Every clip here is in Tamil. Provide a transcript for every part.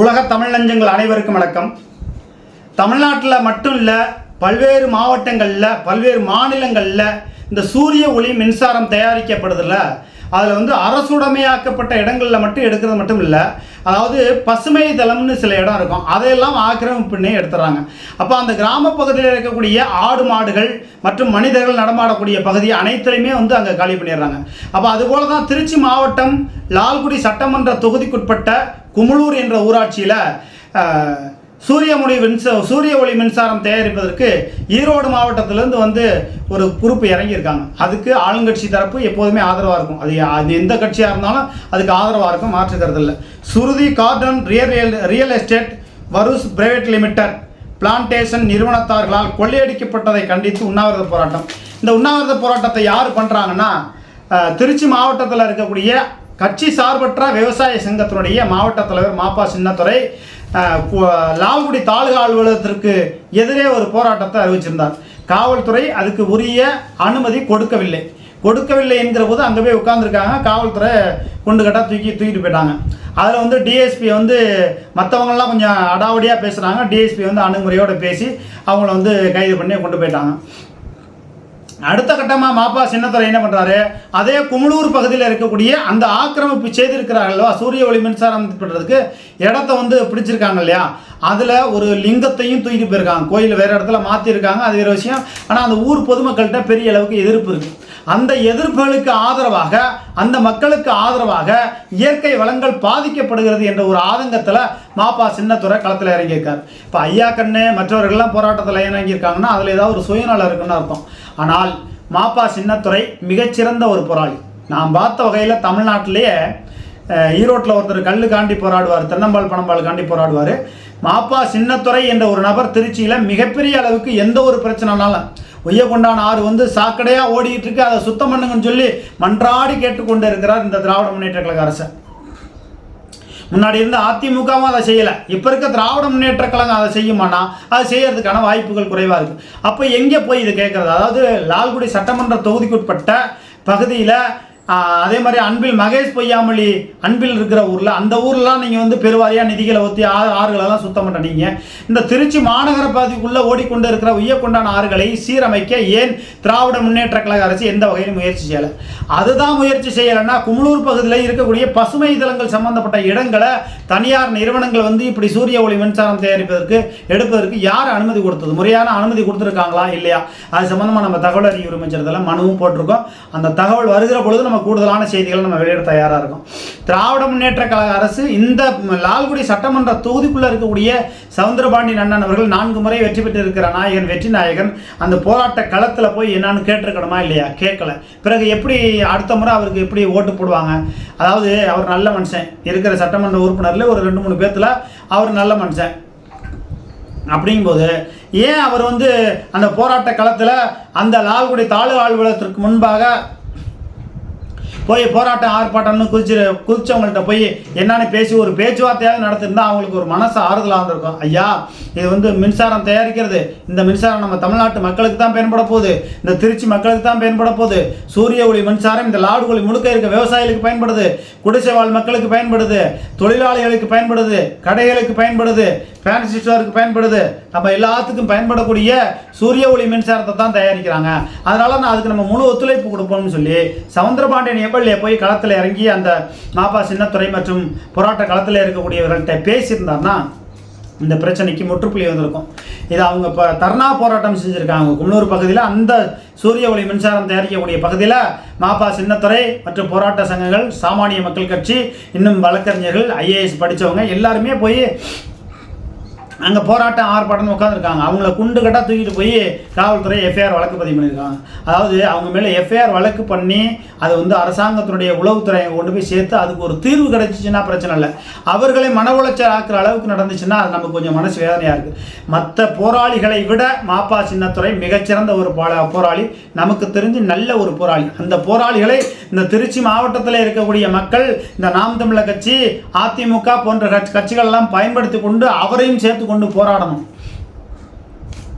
உலக தமிழ் நஞ்சங்கள் அனைவருக்கும் வணக்கம். தமிழ்நாட்டில் மட்டும் இல்லை பல்வேறு மாவட்டங்களில் பல்வேறு மாநிலங்களில் இந்த சூரிய ஒளி மின்சாரம் தயாரிக்கப்படுதில்ல. அதில் வந்து அரசுடைமையாக்கப்பட்ட இடங்களில் மட்டும் எடுக்கிறது மட்டும் இல்லை அதாவது பசுமை தளம்னு சில இடம் இருக்கும். அதையெல்லாம் ஆக்கிரமிப்பு பண்ணி எடுத்துறாங்க. அப்போ அந்த கிராம பகுதியில் இருக்கக்கூடிய ஆடு மாடுகள் மற்றும் மனிதர்கள் நடமாடக்கூடிய பகுதி அனைத்தையுமே வந்து அங்கே காலி பண்ணிடுறாங்க. அப்போ அதுபோல தான் திருச்சி மாவட்டம் லால்குடி சட்டமன்ற தொகுதிக்குட்பட்ட குமுளூர் என்ற ஊராட்சியில் சூரியமொழி மின்ச சூரிய ஒளி மின்சாரம் தயாரிப்பதற்கு ஈரோடு மாவட்டத்திலேருந்து வந்து ஒரு குரூப் இறங்கியிருக்காங்க. அதுக்கு ஆளுங்கட்சி தரப்பு எப்போதுமே ஆதரவாக இருக்கும். அது அது எந்த கட்சியாக இருந்தாலும் அதுக்கு ஆதரவாக இருக்கும் மாற்றுக்கிறது இல்லை Shruti garden real real real estate வருஸ் private limited plantation நிறுவனத்தார்களால் கொள்ளையடிக்கப்பட்டதை கண்டித்து உண்ணாவிரத போராட்டம். இந்த உண்ணாவிரத போராட்டத்தை யார் பண்ணுறாங்கன்னா திருச்சி மாவட்டத்தில் இருக்கக்கூடிய கட்சி சார்பற்ற விவசாய சங்கத்தினுடைய மாவட்ட தலைவர் மாப்பா சின்னத்துறை லால்குடி தாலுகா அலுவலகத்திற்கு எதிரே ஒரு போராட்டத்தை அறிவிச்சிருந்தார். காவல்துறை அதுக்கு உரிய அனுமதி கொடுக்கவில்லை. கொடுக்கவில்லை என்கிற போது அங்கே போய் உட்காந்துருக்காங்க காவல்துறை கொண்டு கட்டா தூக்கி தூக்கிட்டு போயிட்டாங்க. அதில் வந்து டிஎஸ்பி வந்து மற்றவங்களாம் கொஞ்சம் அடாவடியாக பேசுகிறாங்க டிஎஸ்பி வந்து அணுகுமுறையோடு பேசி அவங்கள வந்து கைது பண்ணி கொண்டு போயிட்டாங்க. அடுத்த கட்டமாக மாப்பா சின்னத்துறை என்ன பண்ணுறாரு அதே குமுளூர் பகுதியில் இருக்கக்கூடிய அந்த ஆக்கிரமிப்பு செய்திருக்கிறார்களோ சூரிய ஒளி மின்சாரம் பண்ணுறதுக்கு இடத்த வந்து பிடிச்சிருக்காங்க இல்லையா? அதில் ஒரு லிங்கத்தையும் தூக்கிட்டு போயிருக்காங்க. கோயில் வேறு இடத்துல மாற்றிருக்காங்க அது வேறு விஷயம். ஆனால் அந்த ஊர் பொதுமக்கள்கிட்ட பெரிய அளவுக்கு எதிர்ப்பு இருக்குது அந்த எதிர்ப்புகளுக்கு ஆதரவாக அந்த மக்களுக்கு ஆதரவாக இயற்கை வளங்கள் பாதிக்கப்படுகிறது என்ற ஒரு ஆதங்கத்தில் மாப்பா சின்னத்துறை களத்தில் இறங்கியிருக்கார். இப்போ ஐயா கண்ணு மற்றவர்கள்லாம் போராட்டத்தில் இறங்கியிருக்காங்கன்னா அதில் ஏதாவது ஒரு சுயநலம் இருக்குன்னு அர்த்தம். ஆனால் மாப்பா சின்னத்துறை மிகச்சிறந்த ஒரு போராளி. நான் பார்த்த வகையில் தமிழ்நாட்டிலேயே ஈரோட்டில் ஒருத்தர் கல்லு காண்டி போராடுவார் தென்னம்பால் பணம்பால் காண்டி போராடுவார். மாப்பா சின்னத்துறை என்ற ஒரு நபர் திருச்சியில் மிகப்பெரிய அளவுக்கு எந்த ஒரு பிரச்சனைனாலும் ஒய்யக்கொண்டான் ஆறு வந்து சாக்கடையாக ஓடிக்கிட்டு இருக்கு அதை சுத்தம் பண்ணுங்கன்னு சொல்லி மன்றாடி கேட்டுக்கொண்டு இருக்கிறார் இந்த திராவிட முன்னேற்ற கழக அரசு முன்னாடி இருந்த அதிமுகவும் அதை செய்யலை. இப்போ இருக்க திராவிட முன்னேற்ற கழகம் அதை செய்யுமானா? அது செய்யறதுக்கான வாய்ப்புகள் குறைவாக இருக்குது அப்போ எங்கே போய் இது கேட்குறது அதாவது லால்குடி சட்டமன்ற தொகுதிக்குட்பட்ட பகுதியில் அதே மாதிரி அன்பில் மகேஷ் பொய்யாமொழி அன்பில் இருக்கிற ஊரில் அந்த ஊர்லாம் நீங்கள் வந்து பெருவாரியாக நிதிகளை ஒத்தி ஆறு ஆறுகளெல்லாம் சுத்தம் பண்ணிட்டீங்க இந்த திருச்சி மாநகர பகுதிக்குள்ளே ஓடிக்கொண்டு இருக்கிற உய்யக்கொண்டான ஆறுகளை சீரமைக்க ஏன் திராவிட முன்னேற்ற கழக அரசு எந்த வகையிலும் முயற்சி செய்யலை? அதுதான் முயற்சி செய்யலைன்னா குமுளூர் பகுதியில் இருக்கக்கூடிய பசுமை இதழங்கள் சம்பந்தப்பட்ட இடங்களை தனியார் நிறுவனங்கள் வந்து இப்படி சூரிய ஒளி மின்சாரம் தயாரிப்பதற்கு எடுப்பதற்கு யார் அனுமதி கொடுத்தது? முறையான அனுமதி கொடுத்துருக்காங்களா இல்லையா? அது சம்மந்தமாக நம்ம தகவல் அறிவு மனுவும் போட்டிருக்கோம். அந்த தகவல் வருகிற பொழுது நம்ம கூடுதலான செய்திகளை நம்ம வெளியிட தயாராக இருக்கும். திராவிட முன்னேற்ற கழக அரசு இந்த லால்குடி சட்டமன்ற தொகுதிக்குள்ளே இருக்கக்கூடிய சவுந்தரபாண்டி அண்ணன் அவர்கள் நான்கு முறை வெற்றி பெற்று இருக்கிற நாயகன் வெற்றி நாயகன். அந்த போராட்ட களத்தில் போய் என்னன்னு கேட்டிருக்கணுமா இல்லையா? கேட்கல. பிறகு எப்படி அடுத்த முறை அவருக்கு எப்படி ஓட்டு போடுவாங்க? அதாவது அவர் நல்ல மனுஷன். இருக்கிற சட்டமன்ற உறுப்பினரில் ஒரு ரெண்டு மூணு பேர்த்தில் அவர் நல்ல மனுஷன். அப்படிங்கும்போது ஏன் அவர் வந்து அந்த போராட்ட களத்தில் அந்த லால்குடி தாலுகா அலுவலகத்திற்கு முன்பாக போய் போராட்டம் ஆர்ப்பாட்டம்னு குதிச்சு குதிச்சவங்கள்ட்ட போய் என்னன்னு பேசி ஒரு பேச்சுவார்த்தையாவது நடத்திருந்தா அவங்களுக்கு ஒரு மனசு ஆறுதலாக இருந்திருக்கும். ஐயா இது வந்து மின்சாரம் தயாரிக்கிறது. இந்த மின்சாரம் நம்ம தமிழ்நாட்டு மக்களுக்கு தான் பயன்பட போகுது. இந்த திருச்சி மக்களுக்கு தான் பயன்பட போகுது. சூரிய ஒளி மின்சாரம் இந்த லாடு ஒளி முழுக்க இருக்க விவசாயிகளுக்கு பயன்படுது. குடிசை வாழ் மக்களுக்கு பயன்படுது. தொழிலாளிகளுக்கு பயன்படுது. கடைகளுக்கு பயன்படுது. ஃபேன்சி ஸ்டோருக்கு பயன்படுது. நம்ம எல்லாத்துக்கும் பயன்படக்கூடிய சூரிய ஒளி மின்சாரத்தை தான் தயாரிக்கிறாங்க. அதனால நான் அதுக்கு நம்ம முழு ஒத்துழைப்பு கொடுப்போம்னு சொல்லி சவுந்தரபாண்டியன் எம்எல்ஏ போய் களத்தில் இறங்கி அந்த மாப்பா சின்னத்துறை மற்றும் போராட்ட களத்தில் இருக்கக்கூடியவர்கள்ட்ட பேசியிருந்தாருன்னா இந்த பிரச்சனைக்கு முற்றுப்புள்ளி வந்திருக்கும். இது அவங்க இப்போ தர்ணா போராட்டம் செஞ்சுருக்காங்க. குன்னூர் பகுதியில் அந்த சூரிய ஒளி மின்சாரம் தயாரிக்கக்கூடிய பகுதியில் மாப்பா சின்னத்துறை மற்றும் போராட்ட சங்கங்கள் சாமானிய மக்கள் கட்சி இன்னும் வழக்கறிஞர்கள் ஐஏஎஸ் படித்தவங்க எல்லாருமே போய் அங்கே போராட்டம் ஆர்ப்பாட்டம் உட்காந்துருக்காங்க அவங்கள குண்டு கட்டாக தூக்கிட்டு போய் காவல்துறை எஃப்ஐஆர் வழக்கு பதிவு பண்ணியிருக்காங்க. அதாவது அவங்க மேலே எஃப்ஐஆர் வழக்கு பண்ணி அது வந்து அரசாங்கத்தினுடைய உளவுத்துறை கொண்டு போய் சேர்த்து அதுக்கு ஒரு தீர்வு கிடைச்சிச்சுன்னா பிரச்சனை இல்லை. அவர்களை மன உளைச்சல் ஆக்குற அளவுக்கு நடந்துச்சுன்னா அது நமக்கு கொஞ்சம் மனசு வேதனையாக இருக்குது மற்ற போராளிகளை விட மாப்பா சின்னத்துறை மிகச்சிறந்த ஒரு போராளி. நமக்கு தெரிஞ்சு நல்ல ஒரு போராளி. அந்த போராளிகளை இந்த திருச்சி மாவட்டத்தில் இருக்கக்கூடிய மக்கள் இந்த நாம் தமிழர் கட்சி அதிமுக போன்ற கட்சி கட்சிகள் எல்லாம் பயன்படுத்தி கொண்டு அவரையும் சேர்த்து கொண்டு போராடணும்.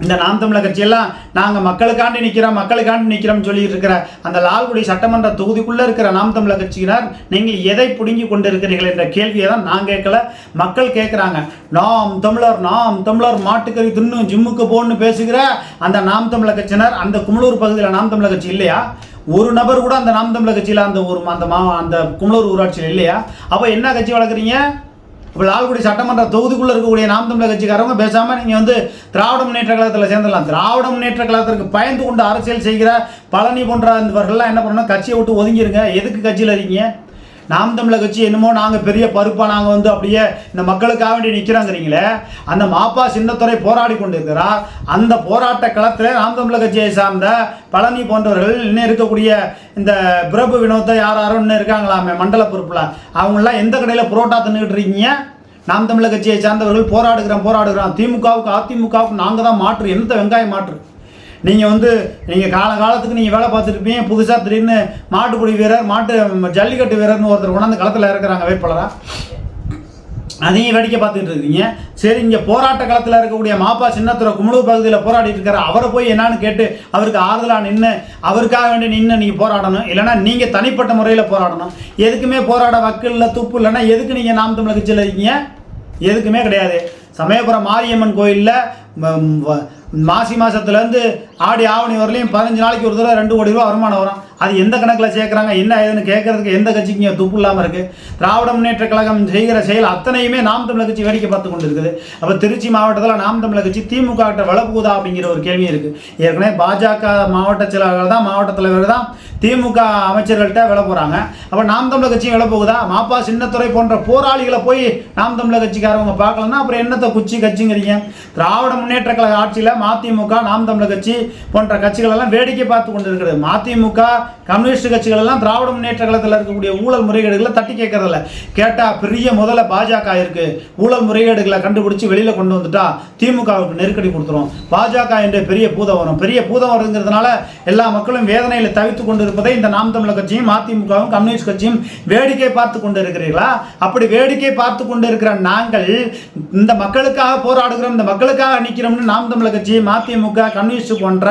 இந்த நாம் தமிழர் கட்சியெல்லாம் நாங்கள் மக்களுக்காண்டி நிற்கிறோம் மக்களுக்காண்டி நிற்கிறோம்னு சொல்லிட்டு இருக்கிற அந்த லால்குடி சட்டமன்ற தொகுதிக்குள்ளே இருக்கிற நாம் தமிழர் கட்சியினர் நீங்கள் எதை பிடுங்கி கொண்டு இருக்கிறீர்கள் என்ற கேள்வியை தான் நான் கேட்கல மக்கள் கேட்குறாங்க. நாம் தமிழர் நாம் தமிழர் மாட்டுக்கறி தின்னு ஜிம்முக்கு போன்னு பேசுகிற அந்த நாம் தமிழர் கட்சியினர் அந்த குமலூர் பகுதியில் நாம் தமிழர் கட்சி இல்லையா? ஒரு நபர் கூட அந்த நாம் தமிழர் கட்சியில் அந்த ஒரு அந்த மா அந்த குமலூர் ஊராட்சியில் இல்லையா? அப்போ என்ன கட்சி வளர்க்குறீங்க? இப்போ லால்குடி சட்டமன்ற தொகுதிக்குள்ளே இருக்கக்கூடிய நாம் தமிழர் கட்சிக்காரவங்க பேசாமல் நீங்கள் வந்து திராவிட முன்னேற்ற கழகத்தில் சேர்ந்துடலாம். திராவிட முன்னேற்ற கழகத்திற்கு பயந்து கொண்டு அரசியல் செய்கிற பழனி போன்றவர்கள்லாம் என்ன பண்ணணும்? கட்சியை விட்டு ஒதுங்கிருங்க. எதுக்கு கட்சியில் இருக்கீங்க? நாம் தமிழ கட்சி என்னமோ நாங்கள் பெரிய பருப்பாக நாங்கள் வந்து அப்படியே இந்த மக்களுக்காக வேண்டி நிற்கிறோங்கிறீங்களே அந்த மாப்பா சின்னத்துறை போராடி கொண்டிருக்கிறார். அந்த போராட்ட களத்தில் நாம் தமிழக கட்சியை சார்ந்த பழனி போன்றவர்கள் இன்னும் இருக்கக்கூடிய இந்த பிரபு வினோத்தை யார் யாரும் இன்னும் இருக்காங்களாமே மண்டல பொறுப்பில். அவங்களாம் எந்த கடையில் புரோட்டா தின்னுக்கிட்டு இருக்கீங்க? நாம் தமிழர் கட்சியை சார்ந்தவர்கள் போராடுகிறோம் போராடுகிறோம். திமுகவுக்கு அதிமுகவுக்கு நாங்கள் தான் மாற்று எந்த வெங்காயம் மாற்று? நீங்கள் வந்து நீங்கள் கால காலத்துக்கு நீங்கள் வேலை பார்த்துருப்பீங்க. புதுசாக திடீர்னு மாட்டுப்பிடி வீரர் மாட்டு ஜல்லிக்கட்டு வீரர்னு ஒருத்தர் கொண்டாந்து களத்தில் இறக்குறாங்க வேட்பாளராக அதையும் வேடிக்கை பார்த்துக்கிட்டு இருக்கீங்க. சரி இங்கே போராட்ட களத்தில் இருக்கக்கூடிய மாப்பா சின்னத்துறை குமுழு பகுதியில் போராடிட்டு இருக்கிற அவரை போய் என்னான்னு கேட்டு அவருக்கு ஆறுதலாக நின்று அவருக்காக வேண்டி நின்று நீங்கள் போராடணும். இல்லைன்னா நீங்கள் தனிப்பட்ட முறையில் போராடணும். எதுக்குமே போராட வக்கு இல்லை துப்பு இல்லைன்னா எதுக்கு நீங்கள் நாம் தமிழர் கட்சியில் இருக்கீங்க? எதுக்குமே கிடையாது. சமயபுரம் மாரியம்மன் கோயிலில் மாசி மாதத்துலேருந்து ஆடி ஆவணி வரலையும் பதினஞ்சு நாளைக்கு ஒரு தடவை ரெண்டு கோடி ரூபா வருமானம் வரும். அது எந்த கணக்கில் சேர்க்குறாங்க என்ன ஏதுன்னு கேட்கறதுக்கு எந்த கட்சிக்கு இங்கே துப்பு இல்லாமல் இருக்குது திராவிட முன்னேற்ற கழகம் செய்கிற செயல் அத்தனையுமே நாம் தமிழர் கட்சி வேடிக்கை பார்த்து கொண்டு இருக்குது அப்போ திருச்சி மாவட்டத்தில் நாம் தமிழர் கட்சி திமுக கிட்ட வளப்புகுதா அப்படிங்கிற ஒரு கேள்வி இருக்குது ஏற்கனவே பாஜக மாவட்ட செயலாளர்கள் தான் மாவட்ட தலைவர் தான் திமுக அமைச்சர்கள்ட்ட வில போகிறாங்க அப்போ நாம் தமிழர் கட்சியும் வில போகுதா? மாப்பா சின்னத்துறை போன்ற போராளிகளை போய் நாம் தமிழர் கட்சிக்காரவங்க பார்க்கலன்னா அப்புறம் என்னத்தை குச்சி கட்சிங்கிறீங்க? திராவிட முன்னேற்ற கழக ஆட்சியில் மதிமுக நாம் தமிழர் கட்சி போன்ற கட்சிகள் எல்லாம் வேடிக்கை பார்த்து கொண்டு இருக்கிறது மதிமுக கம்யூனிஸ்ட் கட்சிகள் எல்லாம் திராவிட முன்னேற்ற கழகத்தில் இருக்கக்கூடிய ஊழல் முறைகேடுகளை தட்டி கேட்கறதில்ல. கேட்டால் பெரிய முதல்ல பாஜக இருக்கு. ஊழல் முறைகேடுகளை கண்டுபிடிச்சு வெளியில் கொண்டு வந்துட்டா திமுகவுக்கு நெருக்கடி கொடுத்துரும். பாஜக என்ற பெரிய பூதம் வரும். பெரிய பூதம் வருங்கிறதுனால எல்லா மக்களும் வேதனையில் தவித்து கொண்டு இருப்பதை இந்த நாம் தமிழர் கட்சியும் மதிமுகவும் கம்யூனிஸ்ட் கட்சியும் வேடிக்கை பார்த்து கொண்டு இருக்கிறீர்களா அப்படி வேடிக்கை பார்த்து கொண்டு இருக்கிற நாங்கள் இந்த மக்களுக்காக போராடுகிறோம் இந்த மக்களுக்காக நிற்கிறோம்னு நாம் தமிழர் கட்சி மதிமுக கம்யூனிஸ்ட் போன்ற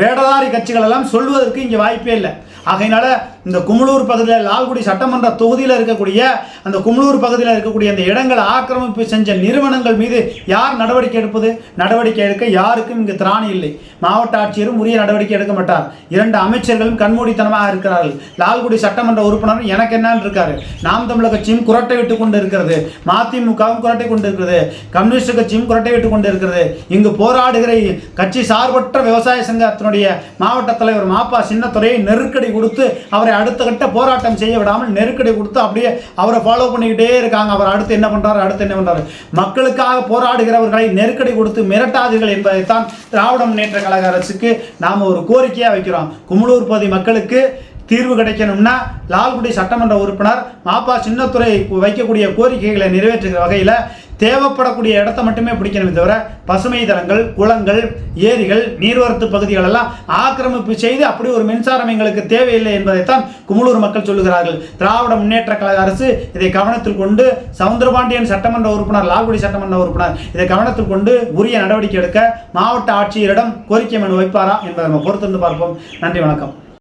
வேடதாரி கட்சிகள் எல்லாம் சொல்வதற்கு இங்கே வாய்ப்பே இல்லை. ஆகையினால இந்த குமுளூர் பகுதியில் லால்குடி சட்டமன்ற தொகுதியில் இருக்கக்கூடிய அந்த குமுளூர் பகுதியில் இருக்கக்கூடிய அந்த இடங்களை ஆக்கிரமிப்பு செஞ்ச நிறுவனங்கள் மீது யார் நடவடிக்கை எடுப்பது? நடவடிக்கை எடுக்க யாருக்கும் இங்கு திராணி இல்லை. மாவட்ட ஆட்சியரும் உரிய நடவடிக்கை எடுக்க மாட்டார். இரண்டு அமைச்சர்களும் கண்மூடித்தனமாக இருக்கிறார்கள். லால்குடி சட்டமன்ற உறுப்பினர் எனக்கு என்னன்னு இருக்காரு. நாம் தமிழர் கட்சியும் குரட்டை விட்டு கொண்டு இருக்கிறது மதிமுகவும் குரட்டை கொண்டு இருக்கிறது கம்யூனிஸ்ட் கட்சியும் குரட்டை விட்டு கொண்டு இருக்கிறது இங்கு போராடுகிற கட்சி சார்பற்ற விவசாய சங்கத்தினுடைய மாவட்ட தலைவர் மாப்பா சின்னத்துறையை நெருக்கடி கொடுத்து அவரை அடுத்த கட்ட போராட்டம் செய்ய விடாமல் நெருக்கடி கொடுத்து அப்படியே அவரை ஃபாலோ பண்ணிக்கிட்டே இருக்காங்க. அவர் அடுத்து என்ன பண்ணுறாரு அடுத்து என்ன பண்ணுறாரு மக்களுக்காக போராடுகிறவர்களை நெருக்கடி கொடுத்து மிரட்டாதீர்கள் என்பதைத்தான் திராவிட முன்னேற்ற கழக அரசுக்கு நாம் ஒரு கோரிக்கையாக வைக்கிறோம். குமலூர் பகுதி மக்களுக்கு தீர்வு கிடைக்கணும்னா லால்குடி சட்டமன்ற உறுப்பினர் மாப்பா சின்னத்துறை வைக்கக்கூடிய கோரிக்கைகளை நிறைவேற்றுகிற வகையில் தேவைப்படக்கூடிய இடத்த மட்டுமே பிடிக்கணுமே தவிர பசுமை தளங்கள் குளங்கள் ஏரிகள் நீர்வரத்து பகுதிகள் எல்லாம் ஆக்கிரமிப்பு செய்து அப்படி ஒரு மின்சாரம் எங்களுக்கு தேவையில்லை என்பதைத்தான் குமுளூர் மக்கள் சொல்லுகிறார்கள். திராவிட முன்னேற்ற கழக அரசு இதை கவனத்தில் கொண்டு சவுந்தரபாண்டியன் சட்டமன்ற உறுப்பினர் லால்குடி சட்டமன்ற உறுப்பினர் இதை கவனத்தில் கொண்டு உரிய நடவடிக்கை எடுக்க மாவட்ட ஆட்சியரிடம் கோரிக்கை மனு வைப்பாரா என்பதை நம்ம பொறுத்திருந்து பார்ப்போம். நன்றி வணக்கம்.